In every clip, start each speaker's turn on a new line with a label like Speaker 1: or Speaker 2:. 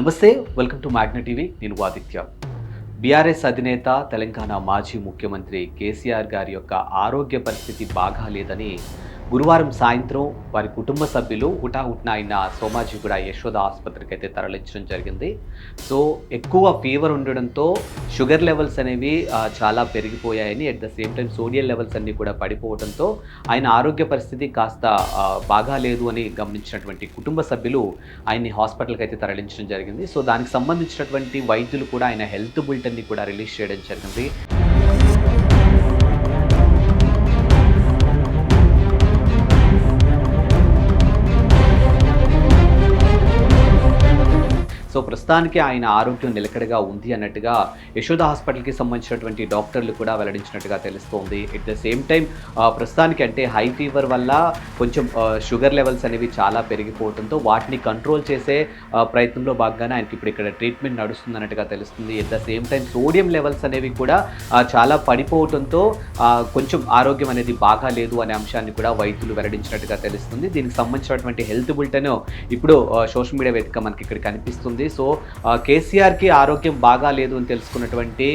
Speaker 1: నమస్తే welcome to Magna TV. నేను Aditya. BRS అధినేత తెలంగాణ మాజీ ముఖ్యమంత్రి కేసీఆర్ గారి యొక్క ఆరోగ్య పరిస్థితి బాగా లేదని గురువారం సాయంత్రం వారి కుటుంబ సభ్యులు హుటాహుట్న ఆయన సోమాజిగూడ యశోద ఆసుపత్రికి అయితే తరలించడం జరిగింది. సో ఎక్కువ ఫీవర్ ఉండడంతో షుగర్ లెవెల్స్ అనేవి చాలా పెరిగిపోయాయని at the same time sodium levels అన్నీ కూడా పడిపోవడంతో ఆయన ఆరోగ్య పరిస్థితి కాస్త బాగా లేదు అని గమనించినటువంటి కుటుంబ సభ్యులు ఆయన్ని హాస్పిటల్కి అయితే తరలించడం జరిగింది. సో దానికి సంబంధించినటువంటి వైద్యులు కూడా ఆయన హెల్త్ బులెటిన్ని కూడా రిలీజ్ చేయడం జరిగింది. సో ప్రస్తుతానికి ఆయన ఆరోగ్యం నిలకడగా ఉంది అన్నట్టుగా యశోద హాస్పిటల్కి సంబంధించినటువంటి డాక్టర్లు కూడా వెల్లడించినట్టుగా తెలుస్తోంది. ఎట్ ద సేమ్ టైం ప్రస్తుతానికి అంటే హై ఫీవర్ వల్ల కొంచెం షుగర్ లెవెల్స్ అనేవి చాలా పెరిగిపోవడంతో వాటిని కంట్రోల్ చేసే ప్రయత్నంలో భాగంగానే ఆయనకి ఇప్పుడు ఇక్కడ ట్రీట్మెంట్ నడుస్తుంది అన్నట్టుగా తెలుస్తుంది. At the same time sodium levels అనేవి కూడా చాలా పడిపోవడంతో కొంచెం ఆరోగ్యం అనేది బాగా లేదు అనే అంశాన్ని కూడా వైద్యులు వెల్లడించినట్టుగా తెలుస్తుంది. దీనికి సంబంధించినటువంటి హెల్త్ బులెటిన్ ఇప్పుడు సోషల్ మీడియా వేదిక మనకి ఇక్కడ కనిపిస్తుంది. సో ఆ, కేసీఆర్కి ఆరోగ్యం బాగా లేదు అని తెలుసుకున్నటువంటి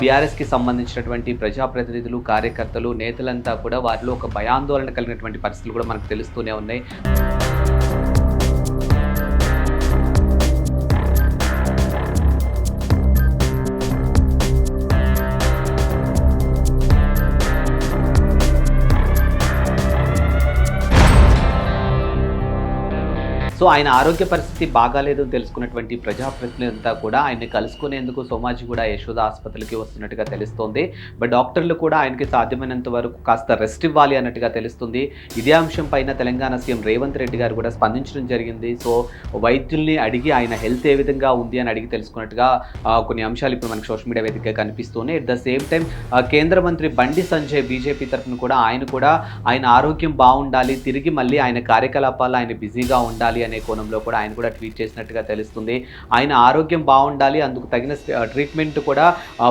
Speaker 1: బీఆర్ఎస్కి సంబంధించినటువంటి ప్రజాప్రతినిధులు కార్యకర్తలు నేతలంతా కూడా వారిలో ఒక భయాందోళన కలిగినటువంటి పరిస్థితులు కూడా మనకు తెలుస్తూనే ఉన్నాయి. సో ఆయన ఆరోగ్య పరిస్థితి బాగాలేదు అని తెలుసుకున్నటువంటి ప్రజాప్రతినిధులంతా కూడా ఆయన్ని కలుసుకునేందుకు సోమాజిగూడ యశోద ఆసుపత్రికి వస్తున్నట్టుగా తెలుస్తోంది. బట్ డాక్టర్లు కూడా ఆయనకి సాధ్యమైనంత వరకు కాస్త రెస్ట్ ఇవ్వాలి అన్నట్టుగా తెలుస్తుంది. ఇదే అంశం పైన తెలంగాణ సీఎం రేవంత్ రెడ్డి గారు కూడా స్పందించడం జరిగింది. సో వైద్యుల్ని అడిగి ఆయన హెల్త్ ఏ విధంగా ఉంది అని అడిగి తెలుసుకున్నట్టుగా కొన్ని అంశాలు ఇప్పుడు మనకు సోషల్ మీడియా వేదికగా కనిపిస్తున్నాయి అట్ ద సేమ్ టైం కేంద్ర మంత్రి బండి సంజయ్ బీజేపీ తరఫున కూడా ఆయన కూడా ఆయన ఆరోగ్యం బాగుండాలి తిరిగి మళ్ళీ ఆయన కార్యకలాపాలు ఆయన బిజీగా ఉండాలి అని కోణంలో కూడా ఆయన కూడా ట్వీట్ చేసినట్టుగా తెలుస్తుంది. ఆయన ఆరోగ్యం బాగుండాలి అందుకు తగిన ట్రీట్మెంట్ కూడా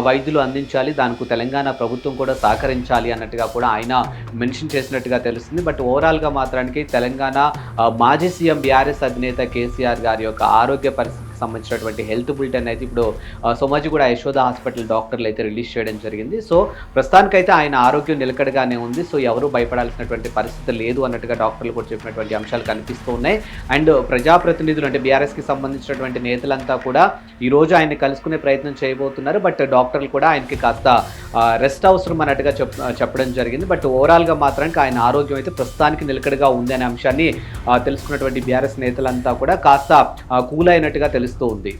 Speaker 1: వైద్యులు అందించాలి దానికి తెలంగాణ ప్రభుత్వం కూడా సహకరించాలి అన్నట్టుగా కూడా ఆయన మెన్షన్ చేసినట్టుగా తెలుస్తుంది. బట్ ఓవరాల్గా మాత్రానికి తెలంగాణ మాజీ సీఎం బీఆర్ఎస్ అధినేత కేసీఆర్ గారి యొక్క ఆరోగ్య పరిస్థితి సంబంధించినటువంటి హెల్త్ బులెటిన్ అయితే ఇప్పుడు సోమాజీ సోమాజిగూడ యశోద హాస్పిటల్ డాక్టర్లు అయితే రిలీజ్ చేయడం జరిగింది. సో ప్రస్తుతానికైతే ఆయన ఆరోగ్యం నిలకడగానే ఉంది. సో ఎవరు భయపడాల్సినటువంటి పరిస్థితి లేదు అన్నట్టుగా డాక్టర్లు కూడా చెప్పినటువంటి అంశాలు కనిపిస్తూ ఉన్నాయి. అండ్ ప్రజాప్రతినిధులు అంటే బీఆర్ఎస్కి సంబంధించినటువంటి నేతలంతా కూడా ఈరోజు ఆయన ఆయన్ని కలుసుకునే ప్రయత్నం చేయబోతున్నారు. బట్ డాక్టర్లు కూడా ఆయనకి కాస్త రెస్ట్ అవసరం అన్నట్టుగా చెప్ చెప్పడం జరిగింది. బట్ ఓవరాల్గా మాత్రానికి ఆయన ఆరోగ్యం అయితే ప్రస్తుతానికి నిలకడగా ఉంది అనే అంశాన్ని తెలుసుకున్నటువంటి బీఆర్ఎస్ నేతలంతా కూడా కాస్త కూల్ అయినట్టుగా తెలుస్తూ ఉంది.